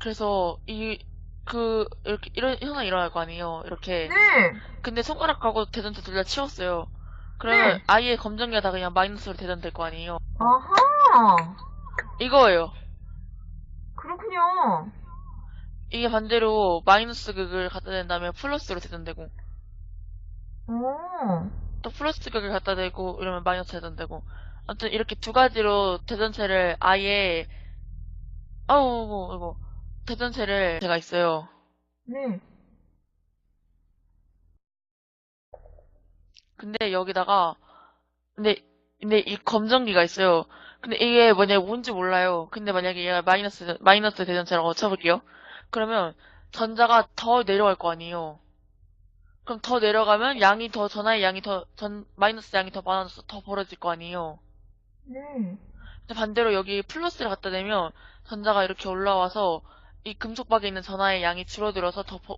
그래서 이 그 이렇게 이런 현상이 일어날 거 아니에요. 이렇게. 네. 근데 손가락하고 대전체 둘다 치웠어요. 그러면 네. 아예 검정기가 다 그냥 마이너스로 대전될 거 아니에요. 아하. 이거예요. 그렇군요. 이게 반대로 마이너스 극을 갖다 댄 다음에 플러스로 대전되고 오. 또 플러스 극을 갖다 대고 이러면 마이너스 대전되고 아무튼 이렇게 두 가지로 대전체를 아예 아우 이거 대전체를 제가 있어요. 네. 근데 여기다가 근데 근데 이 검정기가 있어요. 근데 이게 만약에 뭔지 몰라요. 근데 만약에 얘가 마이너스 마이너스 대전체라고 쳐볼게요. 그러면 전자가 더 내려갈 거 아니에요. 그럼 더 내려가면 양이 더 전하의 양이 더 전 마이너스 양이 더 많아져서 더 벌어질 거 아니에요. 네. 근데 반대로 여기 플러스를 갖다 대면 전자가 이렇게 올라와서 이 금속박에 있는 전하의 양이 줄어들어서 더 버-